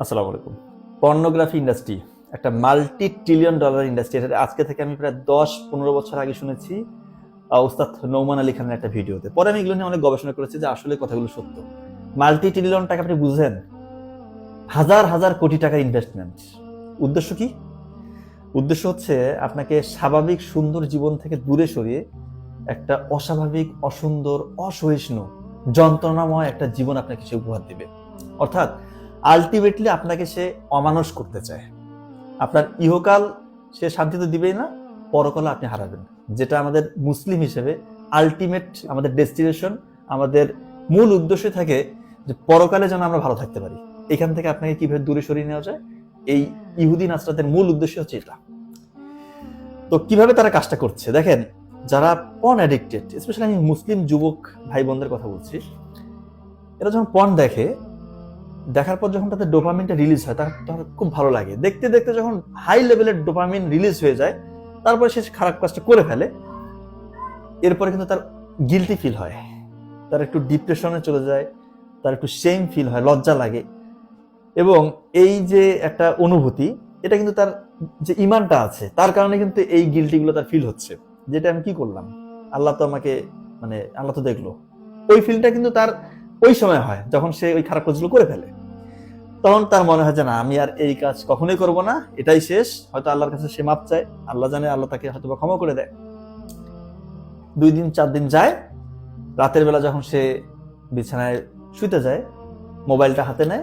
আসসালামু আলাইকুম। Pornography industry, একটা মাল্টি ট্রিলিয়ন ডলার ইন্ডাস্ট্রি এটা আজকে থেকে আমি প্রায় দশ পনেরো বছর আগে শুনেছি ওস্তাদ নৌমান আলী খানের একটা ভিডিওতে। পরে আমি এগুলো নিয়ে অনেক গবেষণা করেছি যে আসলে কথাগুলো সত্য। মাল্টি ট্রিলিয়ন টাকা আপনি বুঝেন, হাজার হাজার কোটি টাকার ইনভেস্টমেন্ট উদ্দেশ্য কি? উদ্দেশ্য হচ্ছে আপনাকে স্বাভাবিক সুন্দর জীবন থেকে দূরে সরিয়ে একটা অস্বাভাবিক, অসুন্দর, অসহিষ্ণু, যন্ত্রণাময় একটা জীবন আপনাকে সে উপহার দেবে। অর্থাৎ আলটিমেটলি আপনাকে সে অমানুষ করতে চায়। আপনার ইহকাল সে শান্তি তো দিবেই না পরকালে আপনি হারাবেন। যেটা আমাদের মুসলিম হিসেবে আলটিমেট আমাদের ডেস্টিনেশন আমাদের মূল উদ্দেশ্য থাকে যে পরকালে যেন আমরা ভালো থাকতে পারি। এখান থেকে আপনাকে কীভাবে দূরে সরিয়ে নেওয়া যায়? এই ইহুদি নাসরাতের মূল উদ্দেশ্য হচ্ছে এটা। তো কীভাবে তারা কাজটা করছে? দেখেন, যারা পন অ্যাডিক্টেড স্পেশালি আমি মুসলিম যুবক ভাই বোনদের কথা বলছি, এরা যখন পন দেখে দেখার পর যখন তাদের ডোপামিনটা রিলিজ হয়, তার তার খুব ভালো লাগে। দেখতে দেখতে যখন হাই লেভেলের ডোপামিন রিলিজ হয়ে যায়, তারপরে সে খারাপ কাজটা করে ফেলে। এরপরে কিন্তু তার গিলটি ফিল হয়। তার একটু ডিপ্রেশনে চলে যায়, তার একটু সেম ফিল হয়, লজ্জা লাগে। এবং এই যে একটা অনুভূতি, এটা কিন্তু তার যে ইমানটা আছে, তার কারণে কিন্তু এই গিলটিগুলো তার ফিল হচ্ছে। যেটা আমি কি করলাম? আল্লাহ তো আমাকে মানে আল্লাহ তো দেখল। ওই ফিলটা কিন্তু তার ওই সময় হয় যখন সে ওই খারাপ কাজগুলো করে ফেলে। তখন তার মনে হয় যে, না, আমি আর এই কাজ কখনোই করব না। এটাই শেষ। হয়তো আল্লাহর কাছে সে মাপ চায়। আল্লাহ জানে, আল্লাহ তাকে হয়তো ক্ষমা করে দেয়। দুই দিন, চার দিন যায়। রাতের বেলা যখন সে বিছানায় শুতে যায়, মোবাইলটা হাতে নেয়।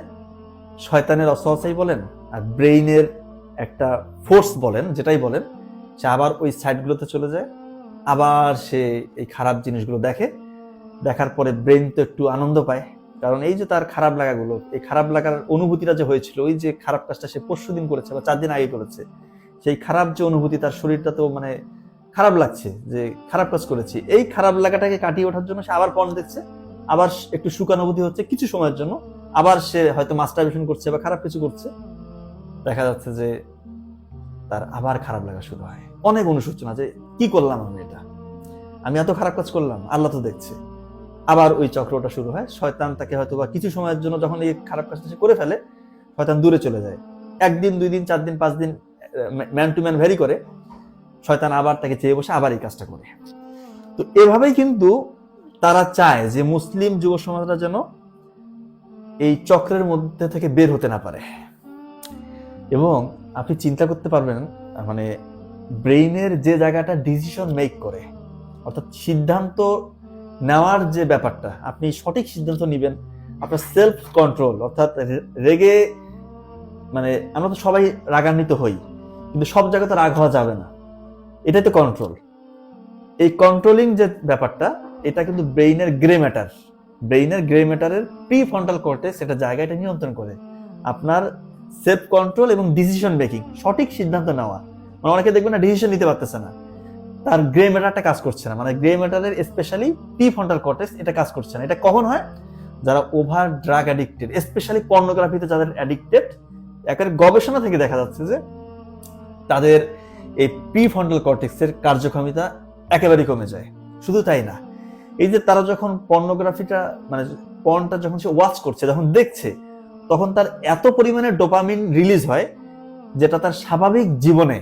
শয়তানের অসহসাই বলেন আর ব্রেইনের একটা ফোর্স বলেন, যেটাই বলেন, সে আবার ওই সাইডগুলোতে চলে যায়। আবার সে এই খারাপ জিনিসগুলো দেখে। দেখার পরে ব্রেন তো একটু আনন্দ পায়। কারণ এই যে তার খারাপ লাগাগুলো, এই খারাপ লাগার অনুভূতিটা যে হয়েছিল, ওই যে খারাপ কাজটা সে পরশু দিন করেছে বা চার দিন আগে করেছে, সেই খারাপ যে অনুভূতি তার শরীরটা তো মানে খারাপ লাগছে যে খারাপ কাজ করেছি। এই খারাপ লাগাটাকে কাটিয়ে ওঠার জন্য সে আবার পণ দেখছে, আবার একটু সুখানুভূতি হচ্ছে কিছু সময়ের জন্য, আবার সে হয়তো মাস্টারবেশন করছে বা খারাপ কিছু করছে। দেখা যাচ্ছে যে তার আবার খারাপ লাগা শুরু হয়। অনেক অনুশোচনা যে কি করলাম আমি এটা? আমি এত খারাপ কাজ করলাম, আল্লাহ তো দেখছে। আবার ওই চক্রটা শুরু হয়। শয়তান তাকে হয়তো বা কিছু সময়ের জন্য যখন এই খারাপ কাজটা সে করে ফেলে, শয়তান দূরে চলে যায়। একদিন, দুই দিন, চার দিন, পাঁচ দিন ম্যান টু ম্যান ভ্যারি করে, শয়তান আবার তাকে চেয়ে বসে আবার এই কাজটা করে। তো এভাবেই কিন্তু তারা চায় যে মুসলিম যুব সমাজরা যেন এই চক্রের মধ্যে থেকে বের হতে না পারে। এবং আপনি চিন্তা করতে পারবেন মানে ব্রেইনের যে জায়গাটা ডিসিশন মেক করে, অর্থাৎ সিদ্ধান্ত নেওয়ার যে ব্যাপারটা, আপনি সঠিক সিদ্ধান্ত নেবেন। আপনার সেলফ কন্ট্রোল অর্থাৎ রেগে মানে আমরা তো সবাই রাগান্বিত হই, কিন্তু সব জায়গাতে রাগ হওয়া যাবে না। এটাই তো কন্ট্রোল এই কন্ট্রোলিং যে ব্যাপারটা, এটা কিন্তু ব্রেইনের গ্রে ম্যাটার ব্রেইনের গ্রে ম্যাটারের প্রি ফ্রন্টাল কোর্টে সেটা জায়গাটা নিয়ন্ত্রণ করে। আপনার সেলফ কন্ট্রোল এবং ডিসিশন মেকিং সঠিক সিদ্ধান্ত নেওয়া। মানে অনেকে দেখবেন না ডিসিশন নিতে পারতেছে না। তার গ্রে ম্যাটারটা কাজ করছে না। মানে গ্রে ম্যাটারের স্পেশালি প্রি ফন্টাল কর্টেক্স এটা কাজ করছে না। এটা কখন হয়? যারা ওভার ড্রাগ অ্যাডিক্টেড স্পেশালি পর্নোগ্রাফিতে যাদের অ্যাডিক্টেড একের গবেষণা থেকে দেখা যাচ্ছে যে তাদের এই প্রি ফ্রন্টাল কর্টেক্সের কার্যক্ষমতা একেবারেই কমে যায়। শুধু তাই না, এই যে তারা যখন পর্নোগ্রাফিটা মানে পর্নটা যখন সে ওয়াচ করছে, যখন দেখছে, তখন তার এত পরিমাণে ডোপামিন রিলিজ হয়, যেটা তার স্বাভাবিক জীবনে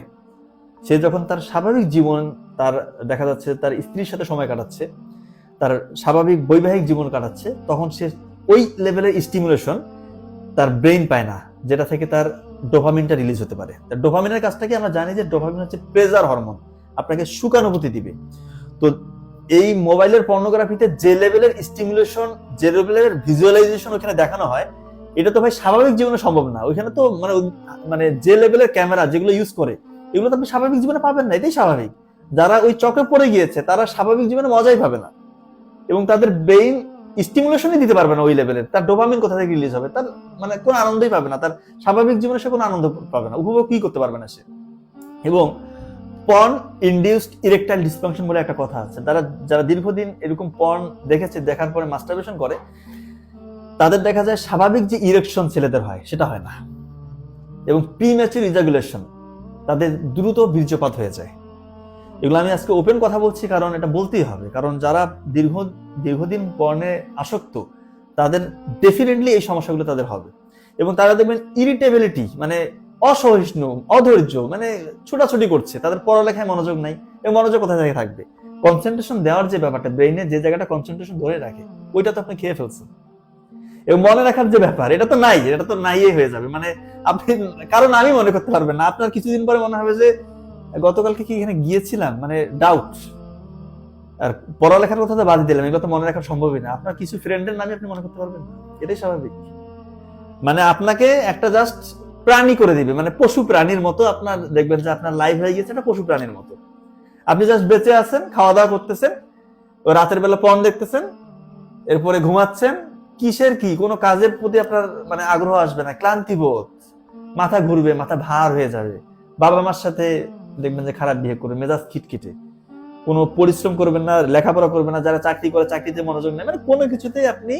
সে যখন তার স্বাভাবিক জীবন, তার দেখা যাচ্ছে তার স্ত্রীর সাথে সময় কাটাচ্ছে, তার স্বাভাবিক বৈবাহিক জীবন কাটাচ্ছে, তখন সে ওই লেভেলের স্টিমুলেশন তার ব্রেইন পায় না, যেটা থেকে তার ডোপামিনটা রিলিজ হতে পারে। ডোপামিনের কাজটাকে আমরা জানি যে ডোপামিন হচ্ছে প্রেজার হরমোন আপনাকে সুখানুভূতি দিবে। তো এই মোবাইলের পর্নোগ্রাফিতে যে লেভেলের স্টিমুলেশন যে লেভেলের ভিজুয়ালাইজেশন ওখানে দেখানো হয়, এটা তো ভাই স্বাভাবিক জীবনে সম্ভব না। ওইখানে তো মানে মানে যে লেভেলের ক্যামেরা যেগুলো ইউজ করে এগুলো তো আপনি স্বাভাবিক জীবনে পাবেন না, এটাই স্বাভাবিক। যারা ওই চকে পড়ে গিয়েছে, তারা স্বাভাবিক জীবনে মজাই পাবে না। এবং তাদের ব্রেইন স্টিমুলেশনই দিতে পারবে না ওই লেভেলের তার ডোপামিন কোথা থেকে রিলিজ হবে? তার মানে কোনো আনন্দই পাবে না। তার স্বাভাবিক জীবনে সে কোনো আনন্দ পাবে না। উপভোগ কি করতে পারবে না সে? এবং পর্ন ইন্ডিউসড ইরেকটাইল ডিসফাংশন বলে একটা কথা আছে। তারা যারা দীর্ঘদিন এরকম পর্ন দেখেছে, দেখার পরে মাস্টারবেশন করে, তাদের দেখা যায় স্বাভাবিক যে ইরেকশন ছেলেদের হয়, সেটা হয় না। এবং প্রিম্যাচুর ইজাগুলেশন তাদের দ্রুত বীর্যপাত হয়ে যায়। এগুলো আমি আজকে ওপেন কথা বলছি কারণ এটা বলতেই হবে। কারণ যারা দীর্ঘ, দীর্ঘদিন পর্নে আসক্ত, তাদের ডেফিনেটলি এই সমস্যাগুলো তাদের হবে। এবং তারা দেখবেন ইরিটেবিলিটি মানে অসহিষ্ণু, অধৈর্য মানে ছোটাছুটি করছে। তাদের পড়ালেখায় মনোযোগ নাই, এবং মনোযোগ কোথায় থেকে থাকবে? কনসেন্ট্রেশন দেওয়ার যে ব্যাপারটা ব্রেইনে যে জায়গাটা কনসেন্ট্রেশন ধরে রাখে, ওইটা তো আপনি খেয়ে ফেলছেন। মনে রাখার যে ব্যাপার, এটা তো নাই, এটা তো নাই হয়ে যাবে। মানে আপনি, কারণ আমি মনে করতে পারবেন না। আপনার কিছুদিন পরে মনে হবে যে, গতকালকে কি এখানে গিয়েছিলাম? মানে ডাউট আর পড়ালেখার কথা তো বাদ দিলাম, এগুলো তো মনে রাখা সম্ভবই না। আপনার কিছু ফ্রেন্ডের নামে আপনি মনে করতে পারবেন এটাই স্বাভাবিক। মানে আপনাকে একটা জাস্ট প্রাণী করে দিবে। মানে পশু প্রাণীর মতো আপনার, দেখবেন যে আপনার লাইফ হয়ে গেছে একটা পশু প্রাণীর মতো। আপনি জাস্ট বেঁচে আছেন খাওয়া দাওয়া করতেছেন, রাতের বেলা পণ দেখতেছেন, এরপরে ঘুমাচ্ছেন কিসের কি? কোনো কাজের প্রতি আপনার মানে আগ্রহ আসবে না, ক্লান্তি বোধ। মাথা ঘুরবে, মাথা ভার হয়ে যাবে। বাবা মার সাথে দেখবেন যে খারাপ বিহেভ করবে, মেজাজ খিটখিটে। কোনো পরিশ্রম করবেন না, লেখাপড়া করবেন না, যারা চাকরি করে চাকরিতে মনোযোগ নেই মানে কোনো কিছুতেই আপনি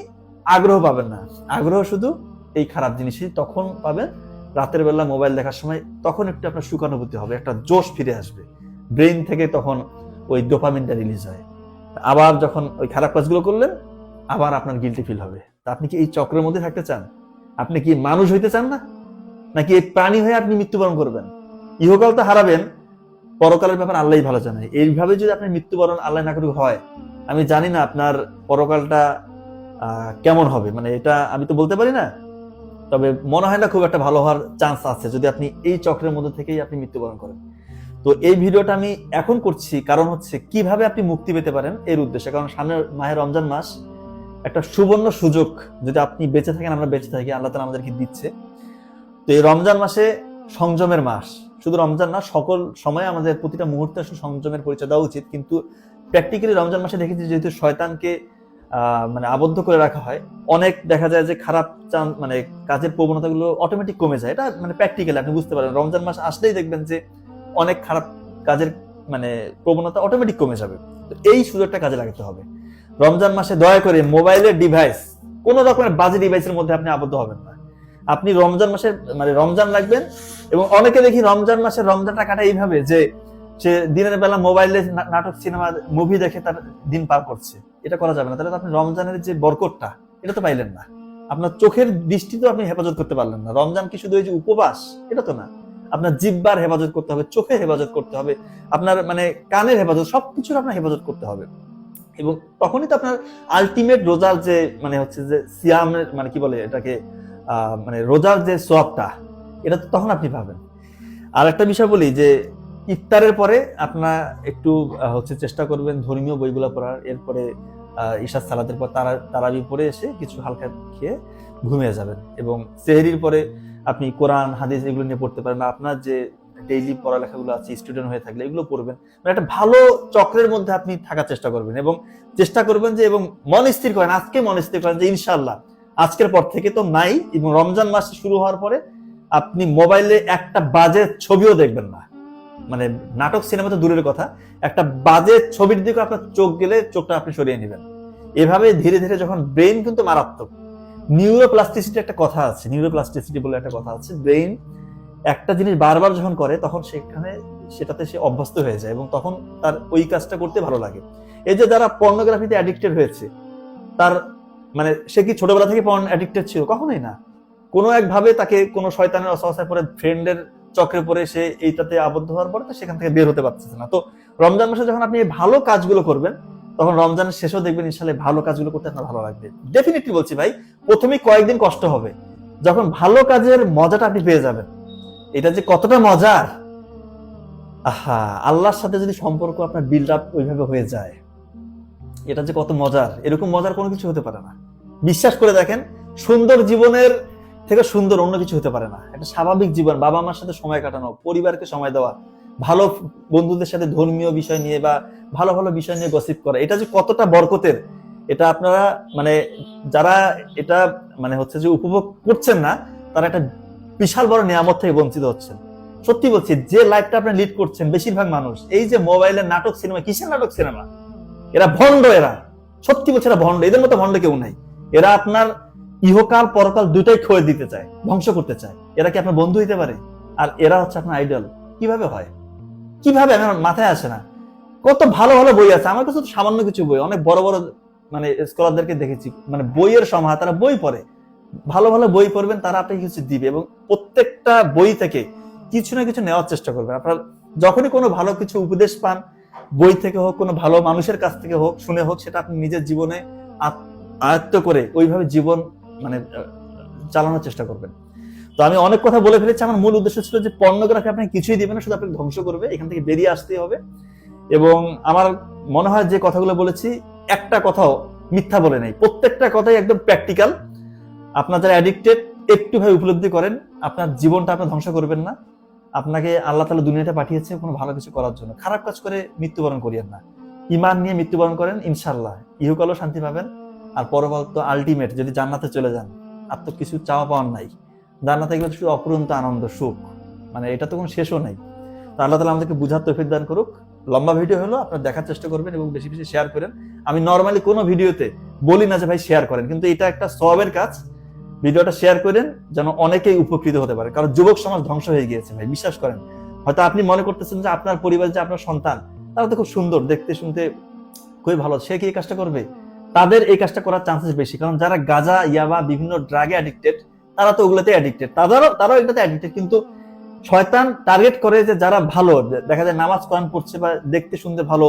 আগ্রহ পাবেন না। আগ্রহ শুধু এই খারাপ জিনিসই। তখন পাবেন রাতের বেলা মোবাইল দেখার সময়, তখন একটু আপনার সুখানুভূতি হবে, একটা জোশ ফিরে আসবে। ব্রেইন থেকে তখন ওই ডোপামিনটা রিলিজ হয়। আবার যখন ওই খারাপ কাজগুলো করলেন আবার আপনার গিলটি ফিল হবে। তা আপনি কি এই চক্রের মধ্যে থাকতে চান? আপনি কি মানুষ হইতে চান না? নাকি এই প্রাণী হয়ে আপনি মৃত্যুবরণ করবেন? ইহকাল তো হারাবেন। পরকালের ব্যাপার আল্লাহ ভালো জানে। এইভাবে যদি আপনার মৃত্যুবরণ আল্লাহ না করুক হয়, আমি জানি না আপনার পরকালটা কেমন হবে। মানে এটা আমি তো বলতে পারি না। তবে মনে হয় না খুব একটা ভালো হওয়ার চান্স আছে যদি আপনি এই চক্রের মধ্যে থেকেই আপনি মৃত্যুবরণ করেন। তো এই ভিডিওটা আমি এখন করছি। কারণ হচ্ছে কীভাবে আপনি মুক্তি পেতে পারেন এর উদ্দেশ্যে। কারণ সামনে মাহের রমজান মাস একটা সুবর্ণ সুযোগ যদি আপনি বেঁচে থাকেন, আমরা বেঁচে থাকি, আল্লাহ তালা আমাদেরকে দিচ্ছে। তো এই রমজান মাসে সংযমের মাস। শুধু রমজান না, সকল সময় আমাদের প্রতিটা মুহূর্তে আসলে সংযমের পরিচয় দেওয়া উচিত। কিন্তু প্র্যাকটিক্যালি রমজান মাসে দেখেছি যেহেতু শয়তানকে মানে আবদ্ধ করে রাখা হয়, অনেক দেখা যায় যে খারাপ চান- মানে কাজের প্রবণতাগুলো অটোমেটিক কমে যায়। এটা মানে প্র্যাকটিক্যালি আপনি বুঝতে পারেন রমজান মাস আসলেই দেখবেন যে অনেক খারাপ কাজের মানে প্রবণতা অটোমেটিক কমে যাবে। তো এই সুযোগটা কাজে লাগাতে হবে। রমজান মাসে দয়া করে মোবাইলের ডিভাইস কোন রকমের বাজে ডিভাইসের মধ্যে আপনি আবদ্ধ হবেন না। আপনি রমজান মাসের মানে রমজান রাখবেন এবং অনেকে দেখি রমজান মাসে রমজানটা কাটা এইভাবে যে সে দিনের বেলা মোবাইলে নাটক, সিনেমা মুভি দেখে তার দিন পার করছে। এটা করা যাবে না। তাহলে আপনি রমজানের যে বরকতটা, এটা তো পাইলেন না। আপনার চোখের দৃষ্টি তো আপনি হেফাজত করতে পারলেন না। রমজান কি শুধু ওই যে উপবাস? এটা তো না। আপনার জিব্বার হেফাজত করতে হবে চোখের হেফাজত করতে হবে, আপনার মানে কানের হেফাজত, সবকিছুর আপনার হেফাজত করতে হবে। এবং তখনই তো আপনার আলটিমেট রোজার যে মানে হচ্ছে যে সিয়ামের মানে কি বলে এটাকে মানে রোজার যে সোয়াবটা এটা তো তখন আপনি পাবেন। আর একটা বিষয় বলি যে ইফতারের পরে আপনার একটু হচ্ছে চেষ্টা করবেন ধর্মীয় বইগুলো পড়ার। এরপরে আহ, ঈশার সালাতের পর তারা তারাবি পরে এসে কিছু হালকা খেয়ে ঘুমিয়ে যাবেন। এবং সেহরির পরে আপনি কোরআন হাদিস এগুলো নিয়ে পড়তে পারেন। আপনার যে ডেইলি পড়ালেখাগুলো আছে স্টুডেন্ট হয়ে থাকলে এগুলো পড়বেন। মানে একটা ভালো চক্রের মধ্যে আপনি থাকার চেষ্টা করবেন এবং চেষ্টা করবেন যে এবং মন স্থির করেন, আজকে মন স্থির করেন যে ইনশাল্লাহ আজকের পর থেকে তো নাই এবং রমজান মাস শুরু হওয়ার পরে আপনি মোবাইলে একটা বাজে ছবিও দেখবেন না। মানে নাটক সিনেমা তো দূরের কথা, একটা বাজে ছবির দিকে আপনার চোখ গেলে চোখটা আপনি সরিয়ে নেবেন। এভাবে ধীরে ধীরে যখন ব্রেন কিন্তু মারাত্মক নিউরোপ্লাস্টিসিটি একটা কথা আছে নিউরোপ্লাস্টিসিটি বলে একটা কথা আছে ব্রেন একটা জিনিস বারবার যখন করে, তখন সেখানে সেটাতে সে অভ্যস্ত হয়ে যায় এবং তখন তার ওই কাজটা করতে ভালো লাগে। এই যে যারা পর্নোগ্রাফিতে অ্যাডিক্টেড হয়েছে, তার মানে সে কি ছোটবেলা থেকে পর্ন অ্যাডিক্টেড ছিল? কখনোই না। কোনো একভাবে তাকে কোনো শয়তানের অসহায় পরে ফ্রেন্ডের চক্রে পরে সে এইটাতে আবদ্ধ হওয়ার পরে তো সেখান থেকে বের হতে পারতেছে না। তো রমজান মাসে যখন আপনি ভালো কাজগুলো করবেন, তখন রমজানের শেষেও দেখবেন ইনশাল্লাহ ভালো কাজগুলো করতে আপনার ভালো লাগবে। ডেফিনেটলি বলছি ভাই প্রথমে কয়েকদিন কষ্ট হবে। যখন ভালো কাজের মজাটা আপনি পেয়ে যাবেন এটা যে কতটা মজার। আহা, আল্লাহর সাথে যদি সম্পর্ক আপনার বিল্ড আপ ওইভাবে হয়ে যায়, এটা যে কত মজার। এরকম মজার কোনো কিছু হতে পারে না। বিশ্বাস করে দেখেন, সুন্দর জীবনের থেকে সুন্দর অন্য কিছু হতে পারে না। একটা স্বাভাবিক জীবন, বাবা মার সাথে সময় কাটানো, পরিবারকে সময় দেওয়া, ভালো বন্ধুদের সাথে ধর্মীয় বিষয় নিয়ে বা ভালো ভালো বিষয় নিয়ে গসিপ করা, এটা যে কতটা বরকতের, এটা আপনারা মানে যারা এটা মানে হচ্ছে যে উপভোগ করছেন না, তারা একটা বিশাল বড় নিয়ামত থেকে বঞ্চিত হচ্ছেন। সত্যি বলছি, যে লাইফটা আপনি লিড করছেন বেশিরভাগ মানুষ, এই যে মোবাইলের নাটক সিনেমা কিসের নাটক সিনেমা এরা ভণ্ড এরা। সত্যি বলছে, এরা ভণ্ড। এদের মতো ভণ্ড কেউ নাই। এরা আপনার ইহকাল, পরকাল দুটাই খয়ে দিতে চায়, ধ্বংস করতে চায়। এরা কি আপনার বন্ধু হইতে পারে? আর এরা হচ্ছে আপনার আইডল কীভাবে হয়? কীভাবে? আমার মাথায় আসে না। কত ভালো ভালো বই আছে। আমার কাছে সামান্য কিছু বই, অনেক বড় বড় মানে স্কলারদেরকে দেখেছি। মানে বইয়ের সমাহার, তারা বই পড়ে। ভালো ভালো বই পড়বেন, তারা আপনাকে কিছু দিবে এবং প্রত্যেকটা বই থেকে কিছু না কিছু নেওয়ার চেষ্টা করবেন। আপনার যখনই কোনো ভালো কিছু উপদেশ পান, বই থেকে হোক, কোনো ভালো মানুষের কাছ থেকে হোক, শুনে হোক, সেটা আপনি নিজের জীবনে আয়ত্ত করে ওইভাবে জীবন মানে চালানোর চেষ্টা করবেন। তো আমি অনেক কথা বলে ফেলেছি। আমার মূল উদ্দেশ্য ছিল যে পর্নোগ্রাফি আপনি কিছুই দিবেন না, শুধু আপনাকে ধ্বংস করবে, এখান থেকে বেরিয়ে আসতে হবে। এবং আমার মনে হয় যে কথাগুলো বলেছি, একটা কথাও মিথ্যা বলে নেই। প্রত্যেকটা কথাই একদম প্র্যাকটিক্যাল আপনার যারা অ্যাডিক্টেড একটু ভাবে উপলব্ধি করেন, আপনার জীবনটা আপনি ধ্বংস করবেন না। আপনাকে আল্লাহ তালা দুনিয়াতে পাঠিয়েছে কোনো ভালো কিছু করার জন্য। খারাপ কাজ করে মৃত্যুবরণ করিয়েন না। ইমান নিয়ে মৃত্যুবরণ করেন ইনশাল্লাহ ইহকালও শান্তি পাবেন। আর পরকাল তো আলটিমেট যদি জান্নাতে চলে যান, আর তো কিছু চাওয়া পাওয়ার নাই। জান্নাতে গেলে শুধু অপরন্ত আনন্দ, সুখ। মানে এটা তো কোনো শেষও নাই। তো আল্লাহ তালা আমাদেরকে বুঝার তৌফিক দান করুক। লম্বা ভিডিও হলো, আপনার দেখার চেষ্টা করবেন এবং বেশি বেশি শেয়ার করেন। আমি নর্মালি কোনো ভিডিওতে বলি না যে ভাই শেয়ার করেন, কিন্তু এটা একটা সবের কাজ। ভিডিওটা শেয়ার করেন যেন অনেকেই উপকৃত হতে পারে। কারণ যুবক সমাজ ধ্বংস হয়ে গিয়েছে ভাই, বিশ্বাস করেন। হয়তো আপনি মনে করতেছেন যে আপনার পরিবার যে আপনার সন্তান, তারা তো খুব সুন্দর, দেখতে শুনতে খুবই ভালো। সে কি এই কাজটা করবে? তাদের এই কাজটা করার চান্সেস বেশি। কারণ যারা গাঁজা, ইয়াবা, বিভিন্ন ড্রাগে অ্যাডিক্টেড তারা তো ওগুলোতে অ্যাডিক্টেড তাদেরও, তারাও এটাতে অ্যাডিক্টেড কিন্তু শয়তান টার্গেট করে যে যারা ভালো, দেখা যায় নামাজ কোরআন পড়ছে বা দেখতে শুনতে ভালো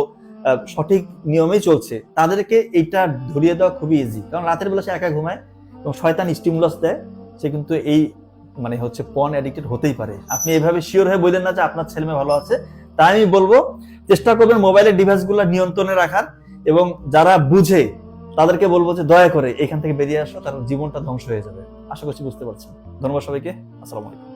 সঠিক নিয়মেই চলছে, তাদেরকে এইটা ধরিয়ে দেওয়া খুবই ইজি কারণ রাতের বেলা সে একা ঘুমায় এবং শয়তান স্টিমুলাস দেয়, সে কিন্তু এই মানে হচ্ছে পন অ্যাডিক্টেড হতেই পারে। আপনি এভাবে শিওর হয়ে বললেন না যে আপনার ছেলে মেয়ে ভালো আছে তাই আমি বলব, চেষ্টা করবেন মোবাইলের ডিভাইসগুলো নিয়ন্ত্রণে রাখার এবং যারা বুঝে, তাদেরকে বলব যে দয়া করে এখান থেকে বেরিয়ে আসো, কারণ জীবনটা ধ্বংস হয়ে যাবে। আশা করছি বুঝতে পারছেন। ধন্যবাদ সবাইকে। আসসালামু আলাইকুম।